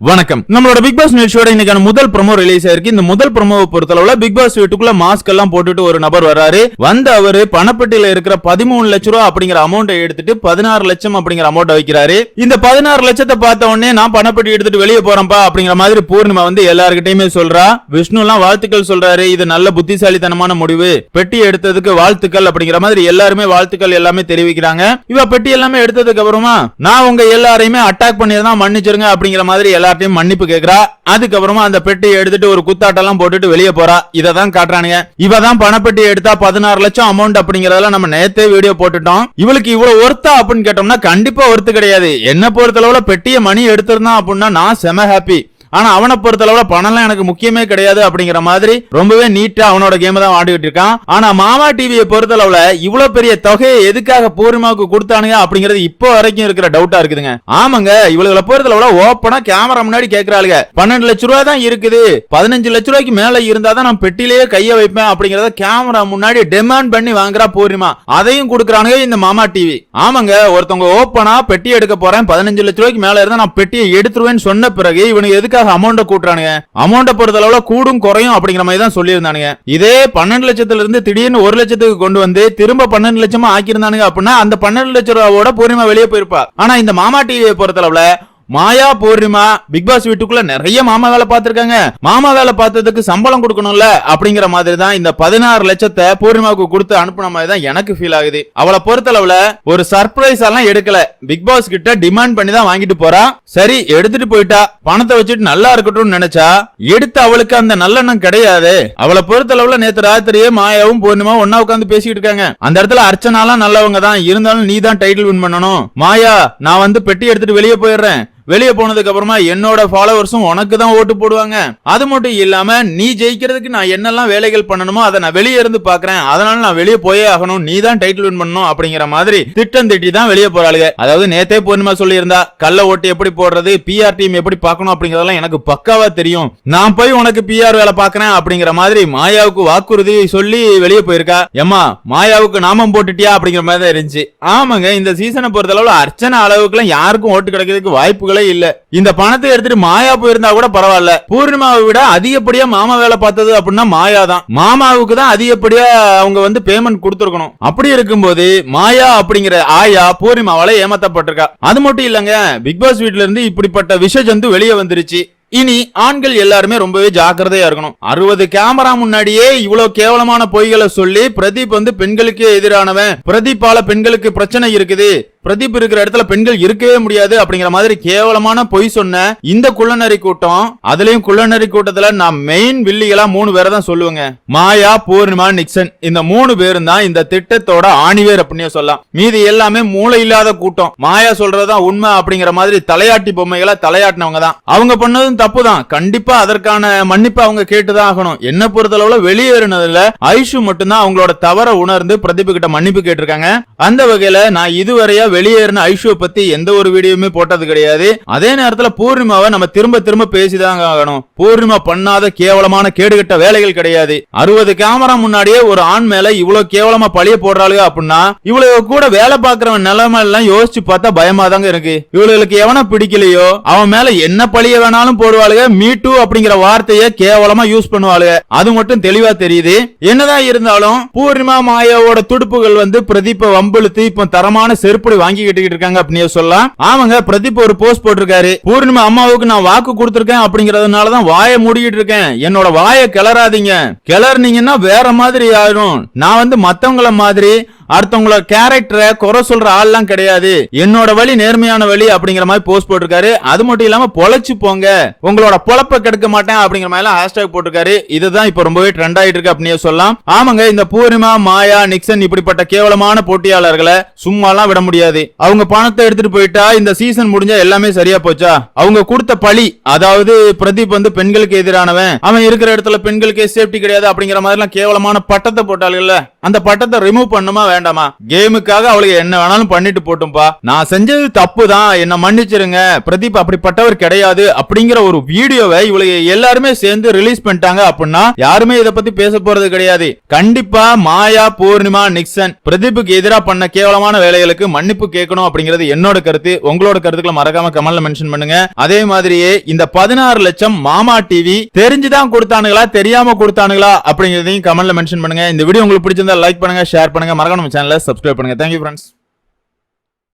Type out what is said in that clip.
வணக்கம். நம்மளோட big pass நிகழ்ச்சியோட இன்னைக்கான முதல் ப்ரோமோ ரிலீஸ் ஆயிருக்கு. இந்த முதல் ப்ரோமோவை பொறுத்தளவுல பிக் பாஸ் வீட்டுக்குள்ள மாஸ்க் எல்லாம் போட்டுட்டு ஒரு நபர் வராரு வந்து அவரு பணப்பட்டியில இருக்கிற பதிமூணு லட்ச ரூபா அப்படிங்கிற அமௌண்ட்டை எடுத்துட்டு பதினாறு லட்சம் அப்படிங்கிற அமௌண்ட் வைக்கிறாரு. இந்த பதினாறு லட்சத்தை பார்த்த உடனே நான் பணப்பட்டி எடுத்துட்டு வெளியே போறேன்ப்பா அப்படிங்கிற மாதிரி பூர்ணிமா வந்து எல்லாருக்கிட்டையுமே சொல்றா. விஷ்ணு எல்லாம் வாழ்த்துக்கள் சொல்றாரு. இது நல்ல புத்திசாலித்தனமான முடிவு. பெட்டி எடுத்ததுக்கு வாழ்த்துக்கள் அப்படிங்கிற மாதிரி எல்லாருமே வாழ்த்துக்கள் எல்லாமே தெரிவிக்கிறாங்க. இவ பெட்டி எல்லாமே எடுத்ததுக்கு அப்புறமா நான் உங்க எல்லாரையுமே அட்டாக் பண்ணிருந்தா மன்னிச்சிருங்க அப்படிங்கிற மாதிரி எல்லார்ட்டையும் மன்னிப்பு கேக்குறா. அதுக்கப்புறமா அந்த பெட்டியை எடுத்துட்டு ஒரு குத்தாட்டெல்லாம் போட்டுட்டு வெளியே போறா. இதை தான் காட்டுறானுங்க. இவ தான் பணப்பெட்டி எடுத்தா பதினாறு லட்சம் அமௌண்ட் அப்படிங்கறதெல்லாம் நம்ம நேத்தே வீடியோ போட்டுட்டோம். இவளுக்கு இவ்வளவு ஒர்த்தா அப்படின்னு கேட்டோம்னா கண்டிப்பா ஒர்த்து கிடையாது. என்ன பொறுத்தளவுல பெட்டியை மணி எடுத்திருந்தான் அப்படின்னா நான் செம ஹாப்பி ஆனா அவனை பொறுத்தளவுல பணம்லாம் எனக்கு முக்கியமே கிடையாது அப்படிங்கிற மாதிரி ரொம்பவே நீட்டா அவனோட கேம் தான் ஆடிக்கிட்டு இருக்கான். ஆனா மாமா டிவியை பொறுத்தளவுல இவ்வளவு பெரிய தொகையை எதுக்காக பூர்ணிமாவுக்கு கொடுத்தானுங்க அப்படிங்கிறது இப்போ வரைக்கும் இருக்கிற டவுட்டா இருக்குதுங்க. ஆமாங்க இவளுகளை பொறுத்தளவுல ஓப்பனா கேமரா முன்னாடி கேக்குறாளுங்க. பன்னெண்டு லட்ச ரூபாய் தான் இருக்குது. பதினஞ்சு லட்ச ரூபாய்க்கு மேல இருந்தா தான் நான் பெட்டிலேயே கைய வைப்பேன் அப்படிங்கறத கேமரா முன்னாடி டிமாண்ட் பண்ணி வாங்குறா பூர்ணிமா. அதையும் கொடுக்குறானுங்க இந்த மாமா டிவி ஆமாங்க ஒருத்தவங்க ஓப்பனா பெட்டி எடுக்க போறேன். பதினஞ்சு லட்ச ரூபாய்க்கு மேல இருந்தா நான் பெட்டியை எடுத்துருவேன்னு சொன்ன பிறகு இவனுக்கு எதுக்காக அமௌண்ட்டை கூட்டுறானுங்க? அமௌண்ட்டை பொறுத்த அளவுல கூடும் குறையும் அப்படிங்கிற மாதிரி தான் சொல்லியிருந்தானுங்க. இதே பன்னெண்டு லட்சத்துல இருந்து திடீர்னு ஒரு லட்சத்துக்கு கொண்டு வந்து திரும்ப பன்னெண்டு லட்சமா ஆக்கியிருந்தானுங்க அப்படின்னா அந்த பன்னெண்டு லட்ச ரூபாவோட பூர்ணிமா வெளியே போயிருப்பா. ஆனா இந்த மாமா டிவியை பொறுத்தளவுல மாயா பூர்ணிமா பிக் பாஸ் வீட்டுக்குள்ள நிறைய மாமா வேலை பார்த்திருக்காங்க. மாமா வேலை பார்த்ததுக்கு சம்பளம் கொடுக்கணும்ல அப்படிங்கிற மாதிரி தான் இந்த பதினாறு லட்சத்தை பூர்ணிமாவுக்கு கொடுத்து அனுப்புன மாதிரி தான் எனக்கு ஃபீல் ஆகுது. அவளை பொறுத்தளவுல ஒரு சர்ப்ரைஸ் எல்லாம் எடுக்கல. பிக் பாஸ் கிட்ட டிமாண்ட் பண்ணி தான் வாங்கிட்டு போறா. சரி எடுத்துட்டு போயிட்டா. பணத்தை வச்சுட்டு நல்லா இருக்கட்டும்னு நினைச்சா எடுத்து அவளுக்கு அந்த நல்லெண்ணம் கிடையாது. அவளை பொறுத்தளவுல நேத்து ராத்திரியே மாயாவும் பூர்ணிமா ஒன்னா உட்காந்து பேசிட்டு இருக்காங்க. அந்த இடத்துல அர்ச்சனாலாம் நல்லவங்க தான். இருந்தாலும் நீ தான் டைட்டில் வின் பண்ணணும். மாயா நான் வந்து பெட்டி எடுத்துட்டு வெளியே போயிடுறேன். வெளியே போனதுக்கு அப்புறமா என்னோட ஃபாலோவர்ஸும் உனக்கு தான் ஓட்டு போடுவாங்க. அது மட்டும் இல்லாம நீ ஜெயிக்கிறதுக்கு நான் என்னெல்லாம் வேலைகள் பண்ணணுமோ அதை நான் வெளியே இருந்து பாக்குறேன். அதனால நான் வெளியே போயே ஆகணும். நீ தான் டைட்டில் வின் பண்ணணும் அப்படிங்கிற மாதிரி திட்டம் திட்டி தான் வெளியே போறாளுங்க. அதாவது நேத்தே பூர்ணிமா சொல்லியிருந்தா கள்ள ஓட்டு எப்படி போடுறது பிஆர் டீம் எப்படி பார்க்கணும் அப்படிங்கறதெல்லாம் எனக்கு பக்காவா தெரியும். நான் போய் உனக்கு பிஆர் வேலை பாக்குறேன் அப்படிங்கிற மாதிரி மாயாவுக்கு வாக்குறுதி சொல்லி வெளியே போயிருக்கா. ஏமா மாயாவுக்கு நாமம் போட்டுட்டியா அப்படிங்கிற மாதிரி தான் இருந்துச்சு. ஆமாங்க இந்த சீசனை பொறுத்தளவுல அர்ச்சனை அளவுக்குலாம் யாருக்கும் ஓட்டு கிடைக்கிறதுக்கு வாய்ப்புகள் இல்ல. இந்த பணத்தை எடுத்துட்டு மாயா போயிருந்தா கூட பரவாயில்ல. பூர்ணிமாவை விட அதிகப்படியா மாமா வேலை பார்த்தது அப்படின்னா மாயா தான். மாமாவுக்கு தான் அதிகப்படியா அவங்க வந்து பேமெண்ட் கொடுத்துருக்கணும். அப்படி இருக்கும்போது மாயா அப்படிங்கிற ஆயா பூர்ணிமாவால ஏமாத்தப்பட்டிருக்கா. அது மட்டும் இல்லங்க பிக் பாஸ் வீட்ல இருந்து இப்படிப்பட்ட விஷ ஜந்து வெளியே வந்துருச்சு. இனி ஆண்கள் எல்லாருமே ரொம்பவே ஜாக்கிரதையா இருக்கணும். அறுபது கேமரா முன்னாடியே இவ்வளவு கேவலமான பொய்களை சொல்லி பிரதீப் வந்து பெண்களுக்கு எதிரானவன். பிரதீப்பால பெண்களுக்கு பிரச்சனை இருக்குது. பிரதீப் இருக்கிற இடத்துல பெண்கள் இருக்கவே முடியாது அப்படிங்கிற மாதிரி கேவலமான பொய் சொன்ன இந்த குள்ளநரி கூட்டம் அதுலயும் குள்ளநரி கூட்டத்துல நான் மெயின் வில்லிகளா மூணு பேரை தான் சொல்லுவேங்க. மாயா பூர்ணிமா நிக்சன் இந்த மூணு பேரும் தான் இந்த திட்டத்தோட ஆணிவேர் அப்படின்னு சொல்லலாம். மீதி எல்லாமே மூளை இல்லாத கூட்டம். மாயா சொல்றதுதான் உண்மை அப்படிங்கிற மாதிரி தலையாட்டி பொம்மைகளை தலையாட்டினவங்க தான். அவங்க பண்ணதும் தப்பு தான் கண்டிப்பா அதற்கான மன்னிப்பு அவங்க கேட்டுதான் ஆகணும். என்ன பொறுத்தளவுல வெளியேறினதுல ஐஷு மட்டும்தான் அவங்களோட தவற உணர்ந்து பிரதீப் கிட்ட மன்னிப்பு கேட்டிருக்காங்க. அந்த வகையில நான் இதுவரையா வெளியேறின ஐஷுவை பத்தி எந்த ஒரு வீடியோவுமே போட்டது கிடையாது. அதே நேரத்துல பூர்ணிமாவை நம்ம திரும்ப திரும்ப பேசிதாங்க ஆகணும். பூர்ணிமா பண்ணாத கேவலமான கேடுகட்ட வேலைகள் கிடையாது. அறுபது கேமரா முன்னாடியே ஒரு ஆண் மேல இவ்வளவு கேவலமா பழிய போடுறாளுங்க அப்படின்னா இவ்வளவு கூட வேலை பாக்குறவன் நிலைமை எல்லாம் யோசிச்சு பார்த்தா பயமா தாங்க இருக்கு. இவளுக்கு எவனை பிடிக்கலையோ அவன் மேல என்ன பழிய வேணாலும் போடுவாளுங்க மீ டூ அப்படிங்கிற வார்த்தையை கேவலமா யூஸ் பண்ணுவாளுங்க அது மட்டும் தெளிவா தெரியுது. என்னதான் இருந்தாலும் பூர்ணிமா மாயாவோட துடுப்புகள் வந்து பிரதீப வம்புழுத்து இப்ப தரமான செருப்படி வாங்கி கட்டிக்கிட்டு இருக்காங்க அப்படின்னு சொல்லலாம். ஆமாங்க பிரதீப் ஒரு போஸ்ட் போட்டிருக்காரு. பூர்ணிமா அம்மாவுக்கு நான் வாக்கு கொடுத்திருக்கேன் அப்படிங்கறதுனாலதான் வாயை மூடிக்கிட்டு இருக்கேன். என்னோட வாயை கிளறாதீங்க. கிளறினீங்கன்னா வேற மாதிரி ஆயிரும். நான் வந்து மத்தவங்கள மாதிரி அடுத்தவங்கள கேரக்டரை குறை சொல்ற ஆள்லாம் கிடையாது. என்னோட வழி நேர்மையான வழி அப்படிங்கிற மாதிரி போஸ்ட் போட்டிருக்காரு. அது மட்டும் இல்லாம பொழைச்சு போங்க. உங்களோட பொழப்ப கெடுக்க மாட்டேன் அப்படிங்கிற மாதிரி எல்லாம் ஹேஷ்டாக் போட்டிருக்காரு. இதுதான் இப்ப ரொம்பவே ட்ரெண்ட் ஆயிட்டு இருக்கு அப்படின்னு சொல்லலாம். ஆமாங்க இந்த பூர்ணிமா மாயா நிக்சன் இப்படிப்பட்ட கேவலமான போட்டியாளர்களை சும்மாலாம் விட முடியாது. அவங்க பணத்தை எடுத்துட்டு போயிட்டா இந்த சீசன் முடிஞ்சா எல்லாமே சரியா போச்சா? அவங்க கொடுத்த பழி அதாவது பிரதீப் வந்து பெண்களுக்கு எதிரானவன் அவன் இருக்கிற இடத்துல பெண்களுக்கு சேஃப்டி கிடையாது அப்படிங்கிற மாதிரி எல்லாம் கேவலமான பட்டத்தை போட்டாளுங்கல்ல அந்த பட்டத்தை ரிமூவ் பண்ணுமா வேண்டாமா? கேமுக்காக அவளுக்கு என்ன வேணாலும் பண்ணிட்டு போட்டும்பா. நான் செஞ்சது தப்பு தான் என்ன மன்னிச்சிருங்க. பிரதீப் அப்படிப்பட்டவர் கிடையாது அப்படிங்கிற ஒரு வீடியோவை இவளுக்கு எல்லாருமே சேர்ந்து ரிலீஸ் பண்ணிட்டாங்க அப்படின்னா யாருமே இதை பத்தி பேச போறது கிடையாது. கண்டிப்பா மாயா பூர்ணிமா நிக்சன் பிரதீப்புக்கு எதிராக பண்ண கேவலமான வேலைகளுக்கு மன்னிப்பு கேட்கணும் அப்படிங்கிறது என்னோட கருத்து. உங்களோட கருத்துக்களை மறக்காம கமெண்ட்ல மென்ஷன் பண்ணுங்க. அதே மாதிரியே இந்த பதினாறு லட்சம் மாமா டிவி தெரிஞ்சுதான் கொடுத்தானுங்களா தெரியாம கொடுத்தானுங்களா அப்படிங்கிறதையும் கமெண்ட்ல மென்ஷன் பண்ணுங்க. இந்த வீடியோ உங்களுக்கு பிடிச்சிருந்தா லைக் பண்ணுங்க ஷேர் பண்ணுங்க. மறக்காம நம்ம சேனலை சப்ஸ்கிரைப் பண்ணுங்க. Thank you friends